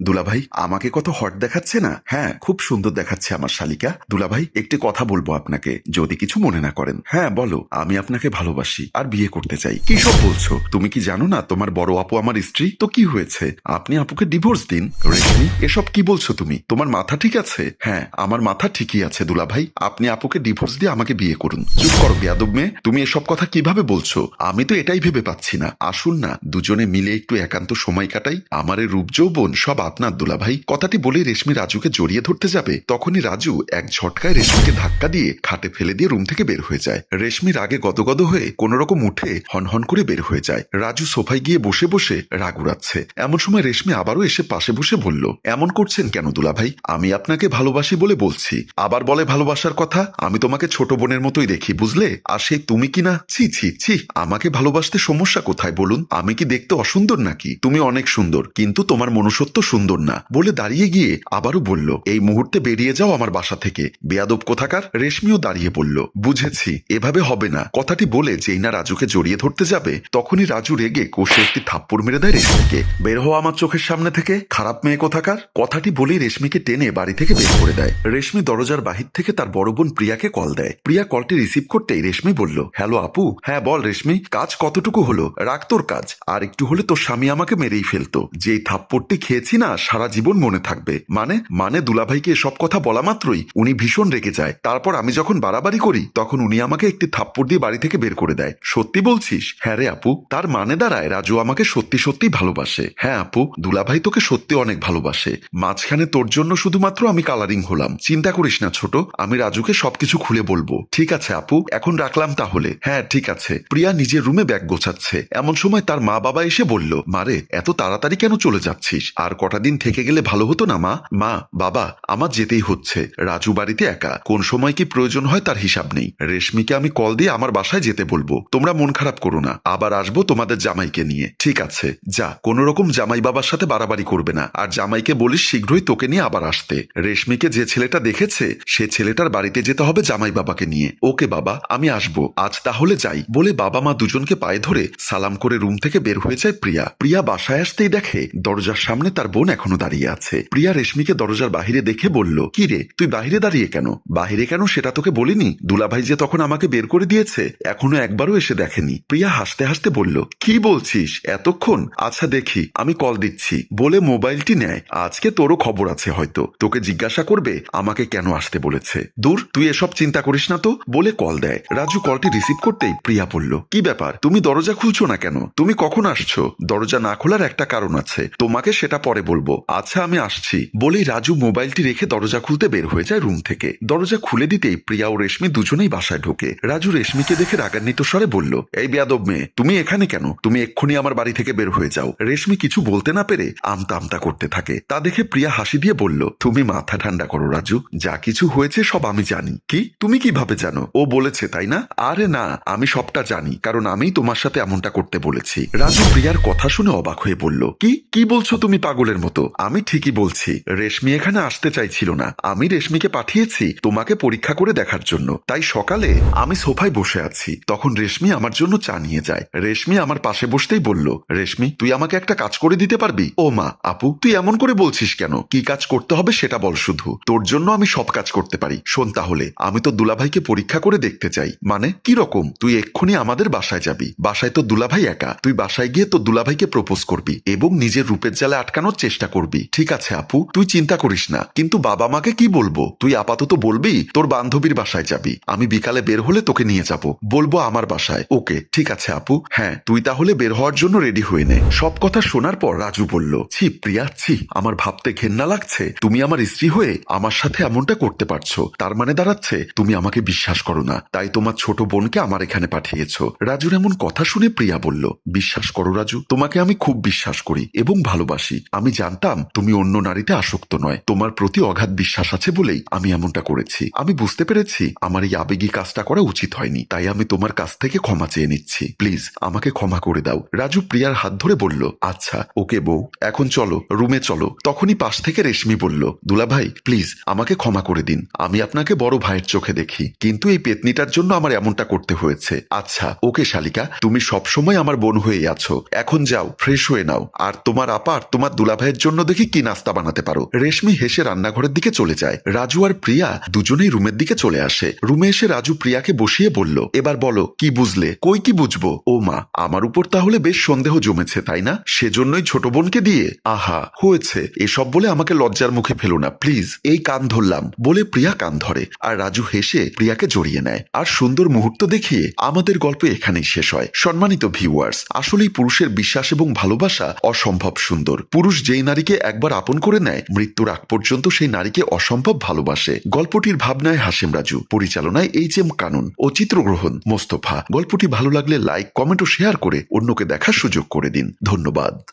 দুলাভাই, আমাকে কত হট দেখাচ্ছে না? হ্যাঁ খুব সুন্দর দেখাচ্ছে আমার শালিকা। দুলাভাই, একটি কথা বলব আপনাকে, যদি কিছু মনে না করেন। হ্যাঁ বলো, আমি আপনাকে ভালোবাসি আর বিয়ে করতে চাই। কি সব বলছো? তুমি কি জানো না, তোমার বড় আপু আমার স্ত্রী? তো কি হয়েছে? আপনি আপুকে ডিভোর্স দিন। রেশমি, এসব কি বলছো তুমি? তোমার মাথা ঠিক আছে? হ্যাঁ আমার মাথা ঠিকই আছে, দুলাভাই। আপনি আপুকে ডিভোর্স দিয়ে আমাকে বিয়ে করুন। চুপ করো, বেয়াদব মেয়ে। তুমি এসব কথা কীভাবে বলছো? আমি তো এটাই ভেবে পাচ্ছি না। আসুন না, দুজনে মিলে একটু একান্ত সময় কাটাই। আমার রূপ যৌবন সব আপনার দুলাভাই কথাটি বলে রেশমি রাজুকে জড়িয়ে ধরতে যাবে, তখনই রাজু এক ঝটকায় রেশমিকে ধাক্কা দিয়ে খাটে ফেলে দিয়ে রুম থেকে বের হয়ে যায়। রেশমি রাগে গদগদ হয়ে কোন রকম উঠে হনহন করে বের হয়ে যায়। রাজু সোফায় গিয়ে বসে বসে রাগ উড়াচ্ছে। এমন সময় রেশমি আবারও এসে পাশে বসে বলল, এমন করছেন কেন দুলাভাই? আমি আপনাকে ভালোবাসি বলে বলছি। আবার বলে ভালোবাসার কথা? আমি তোমাকে ছোট বোনের মতোই দেখি, বুঝলে? আর সেই তুমি কি না? ছি ছি ছি, আমাকে ভালোবাসতে সমস্যা কোথায় বলুন? আমি কি দেখতে অসুন্দর নাকি? তুমি অনেক সুন্দর, কিন্তু তোমার মনুষ্যত্ব সুন্দর না। বলে দাঁড়িয়ে গিয়ে আবারও বলল, এই মুহূর্তে বেরিয়ে যাও আমার বাসা থেকে। বেয়াদব কোথাকার? রেশমিও দাঁড়িয়ে বলল, বুঝেছি, এভাবে হবে না। কথাটি বলে যেই না রাজুকে জড়িয়ে ধরতে যাবে, তখনই রাজু রেগে কষে একটি থাপ্পড় মেরে দেয় রেশমিকে। বের হওয়া আমার চোখের সামনে থেকে, খারাপ মেয়ে কোথাকার? কথাটি বলেই রেশমিকে টেনে বাড়ি থেকে বের করে দেয়। রেশমি দরজার বাহির থেকে তার বড় বোন প্রিয়াকে কল দেয়। প্রিয়া কলটি রিসিভ করতেই রেশমি বলল, হ্যালো আপু হ্যাঁ বল রেশমি, কাজ কতটুকু হলো? রাখ তোর কাজ। আর একটু হলে তোর স্বামী আমাকে মেরেই ফেলতো। যেই থাপ্পড়টি খেয়েছি না সারা জীবন মনে থাকবে। মানে মানে দুলাভাইকে সব কথা বলা মাত্রই উনি ভীষণ রেগে যায়। তারপর আমি যখন বাড়াবাড়ি করি, তখন উনি আমাকে একটি থাপ্পড় দিয়ে বাড়ি থেকে বের করে দেয়। সত্যি বলছিস? হ্যাঁ রে আপু। তার মানে দাঁড়ায় রাজু আমাকে সত্যি সত্যি ভালোবাসে। হ্যাঁ আপু, দুলাভাই তোকে সত্যি অনেক ভালোবাসে। মাঝখানে তোর জন্য শুধুমাত্র আমি কালারিং হলাম। চিন্তা করিস না ছোট, আমি রাজুকে সবকিছু খুলে বলব। ঠিক আছে আপু, এখন রাখলাম তাহলে। হ্যাঁ ঠিক আছে। প্রিয়া নিজের রুমে ব্যাগ গোছাচ্ছে। এমন সময় তার মা বাবা এসে বলল মারে এত তাড়াতাড়ি কেন চলে যাচ্ছিস? আর কটা দিন থেকে গেলে ভালো হতো না, মা? মা, বাবা, আমার যেতেই হচ্ছে। রাজু বাড়িতে একা। কোন সময় কি প্রয়োজন হয় তার হিসাব নেই। রেশমিকে আমি কল দিয়ে আমার বাসায় যেতে বলব। তোমরা মন খারাপ করো না। আবার আসব তোমাদের জামাইকে নিয়ে। ঠিক আছে। যা, কোন রকম জামাই বাবার সাথে বাড়াবাড়ি করবে না। আর জামাইকে বলিস শীঘ্রই তোকে নিয়ে আবার আসতে। রেশমিকে যে ছেলেটা দেখেছে, সে ছেলেটার বাড়িতে যেতে হবে জামাই বাবাকে নিয়ে। ওকে বাবা, আমি আসব। আজ তাহলে যাই। বলে বাবা মা দুজনকে পায়ে ধরে সালাম করে রুম থেকে বের হয়ে যায় প্রিয়া। প্রিয়া বাসায় আসতেই দেখে দরজার সামনে তার বোন এখনও দাঁড়িয়ে আছে। প্রিয়া রেশমিকে দরজার বাহিরে দেখে বলল কি রে তুই বাহিরে দাঁড়িয়ে কেন? বাহিরে কেন সেটা তোকে বলিনি? দুলাভাই যে তখন আমাকে বের করে দিয়েছে, এখনও একবারও এসে দেখেনি। প্রিয়া হাসতে হাসতে বলল, কি বলছিস? এতক্ষণ? আচ্ছা দেখি, আমি কল দিচ্ছি। বলে মোবাইলটি নেয়। আজকে তোরও খবর আছে হয়তো। তোকে জিজ্ঞাসা করবে, আমাকে কেন আসতে বলেছে? দূর, তুই এসব চিন্তা করিস না তো? বলে কল দেয়। রাজু কলটি রিসিভ করতেই প্রিয়া বলল, কি ব্যাপার? তুমি দরজা খুলছো না কেন? তুমি কখন আসছো? দরজা না খোলার একটা কারণ আছে। তোমাকে সেটা পরে বলব আচ্ছা আমি আসছি। বলেই রাজু মোবাইলটি রেখে দরজা খুলতে বের হয়ে যায় রুম থেকে। দরজা খুলে দিতেই প্রিয়া ও রেশমি দুজনেই বাসায় ঢোকে। রাজু রেশমিকে দেখে রাগান্বিত স্বরে বলল, এই বেয়াদব মেয়ে, তুমি এখানে কেন? তুমি এক্ষুনি আমার বাড়ি থেকে বের হয়ে যাও। রেশমি কিছু বলতে না পেরে আমতা আমতা করতে থাকে। তা দেখে প্রিয়া হাসি দিয়ে বলল, তুমি মাথা ঠান্ডা করো রাজু, যা কিছু হয়েছে সব আমি জানি। কি? তুমি কীভাবে জানো? ও বলেছে, তাই না? আরে না, আমি সবটা জানি, কারণ আমি তোমার সাথে এমনটা করতে বলেছি। রাজু প্রিয়ার কথা শুনে অবাক হয়ে বলল, কি? কি বলছো তুমি পাগলের মতো। আমি ঠিকই বলছি, রেশমি এখানে আসতে চাইছিল না। আমি রেশমিকে পাঠিয়েছি তোমাকে পরীক্ষা করে দেখার জন্য। তাই সকালে আমি সোফায় বসে আছি। তখন রেশমি আমার জন্য চা নিয়ে যায়। রেশমি আমার পাশে বসতেই বলল, রেশমি, তুই আমাকে একটা কাজ করে দিতে পারবি? ও মা, আপু, তুই এমন করে বলছিস কেন? কি কাজ করতে হবে সেটা বল শুধু। তোর জন্য আমি সব কাজ করতে পারি। শোন তাহলে, আমি তো দুলাভাইকে পরীক্ষা করে দেখতে চাই। মানে কি রকম? তুই এক্ষুনি আমাদের বাসায় যাবি। বাসায় তো দুলাভাই একা। তুই বাসায় গিয়ে তো দুলাভাইকে প্রপোজ করবি এবং নিজের রূপের জালে আটকানোর চেষ্টা করবি। ঠিক আছে, আপু, তুই চিন্তা করিস না। কিন্তু বাবা মাকে কি বলব? তুই আপাতত বলবি, তোর বান্ধবীর বাসায় যাবি। আমি বিকালে বের হলে তোকে নিয়ে যাব। বলব আমার বাসায়। ওকে, ঠিক আছে, আপু। হ্যাঁ তুই তাহলে বের হওয়ার জন্য রেডি হয়ে নে। সব কথা শোনার পর রাজু বলল, ছি, প্রিয়া, ছি। আমার ভাবতে ঘেন্না লাগছে। তুমি আমার স্ত্রী হয়ে আমার সাথে এমনটা করতে পারছ। তার মানে দাঁড়াচ্ছে, তুমি আমাকে বিশ্বাস করো না। তাই তোমার ছোট বোনকে আমার এখানে পাঠিয়েছ। রাজুর এমন কথা শুনে প্রিয়া বলল, বিশ্বাস করো, রাজু। তোমাকে আমি খুব বিশ্বাস করি এবং ভালোবাসি। আমি জানতাম তুমি অন্য নারীতে আসক্ত নয়। তোমার প্রতি অগাধ বিশ্বাস আছে বলেই আমি এমনটা করেছি। আমি বুঝতে পেরেছি আমার এই আবেগী কাজটা করা উচিত হয়নি, তাই আমি তোমার কাছ থেকে ক্ষমা চেয়ে নিচ্ছি। প্লিজ, আমাকে ক্ষমা করে দাও। রাজু প্রিয়ার হাত ধরে বলল আচ্ছা ওকে বউ, এখন চলো, রুমে চলো। তখনই পাশ থেকে রেশমি বলল, দুলাভাই, প্লিজ, আমাকে ক্ষমা করে দিন। আমি আপনাকে বড় ভাইয়ের চোখে দেখি। কিন্তু এই পেতনিটার জন্য আমার এমনটা করতে হয়েছে। আচ্ছা ওকে শালিকা, তুমি সবসময় আমার বোন হয়ে আছো। এখন যাও, ফ্রেশ হয়ে নাও। আর তোমার আপার তোমার দুলাভাই ভাইয়ের জন্য দেখি কি নাস্তা বানাতে পারো। রেশমি হেসে রান্নাঘরের দিকে চলে যায়। রাজু আর প্রিয়া দুজনেই রুমের দিকে চলে আসে। রুমে এসে রাজু প্রিয়াকে বসিয়ে বলল, এবার বলো, কি বুঝলে? কই কি বুঝব? ও মা, আমার উপর তাহলে বেশ সন্দেহ জমেছে, তাই না? সেজন্যই ছোট বোনকে দিয়ে? আহা, হয়েছে। এসব বলে আমাকে লজ্জার মুখে ফেলো না, প্লিজ। এই কান ধরলাম। বলে প্রিয়া কান ধরে। আর রাজু হেসে প্রিয়াকে জড়িয়ে নেয়। আর সুন্দর মুহূর্ত দেখিয়ে আমাদের গল্প এখানেই শেষ হয়। সম্মানিত ভিউয়ার্স, আসলেই পুরুষের বিশ্বাস এবং ভালোবাসা অসম্ভব সুন্দর। পুরুষ যেই নারীকে একবার আপন করে নেয়, মৃত্যুর আগ পর্যন্ত সেই নারীকে অসম্ভব ভালোবাসে। গল্পটির ভাবনায় হাসিম রাজু, পরিচালনায় এইচ এম কানুন ও চিত্রগ্রহণ মোস্তফা। গল্পটি ভালো লাগলে লাইক, কমেন্ট ও শেয়ার করে অন্যকে দেখার সুযোগ করে দিন। ধন্যবাদ।